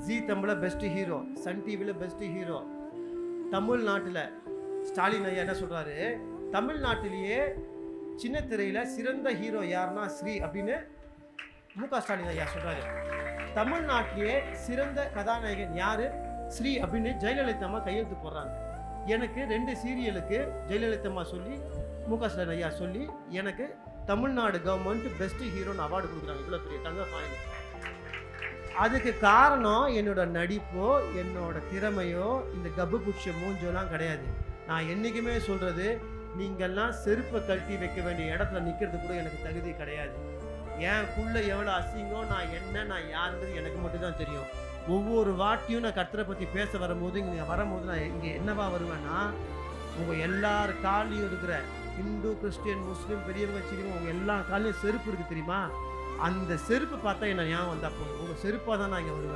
G தமிழில் best hero Sun டிவியில் best hero தமிழ்நாட்டில் ஸ்டாலின் ஐயா என்ன சொல்கிறாரு தமிழ்நாட்டிலேயே சின்ன திரையில் சிறந்த ஹீரோ யாருன்னா ஸ்ரீ அப்படின்னு மு க ஸ்டாலின் ஐயா சொல்கிறாரு தமிழ்நாட்டிலேயே சிறந்த கதாநாயகன் யார்? ஸ்ரீ அப்படின்னு ஜெயலலிதா அம்மா கையெழுத்து போடுறாங்க. எனக்கு ரெண்டு சீரியலுக்கு ஜெயலலிதா அம்மா சொல்லி மு க ஸ்டாலின் ஐயா சொல்லி எனக்கு தமிழ்நாடு கவர்மெண்ட் பெஸ்ட் ஹீரோன்னு அவார்டு கொடுக்குறாங்க. இவ்வளோ பெரிய தங்க பாயிண்ட் அதுக்கு காரணம் என்னோட நடிப்போ என்னோட திறமையோ இந்த கப்பு புட்ச மூஞ்சோலாம் கிடையாது. நான் என்றைக்குமே சொல்கிறது நீங்கள்லாம் செருப்பை கழட்டி வைக்க வேண்டிய இடத்துல நிற்கிறது கூட எனக்கு தகுதி கிடையாது. என் குள்ளே எவ்வளோ அசிங்கம் நான் என்ன நான் யாருன்றது எனக்கு மட்டும்தான் தெரியும். ஒவ்வொரு வாட்டியும் நான் கர்த்தரை பற்றி பேச வரும்போது இங்கே வரும்போது நான் இங்கே என்னவா வருவேன்னா உங்கள் எல்லார் காலையும் இருக்கிற இந்து கிறிஸ்டியன் முஸ்லீம் பெரியவங்க சிறியவங்க உங்கள் எல்லா காலையும் செருப்பு இருக்குது தெரியுமா? அந்த செருப்பு பார்த்தா என்ன ஞாபகம் வந்தா போதும்? உங்கள் செருப்பாக தான் நான் இங்கே வருவேன்.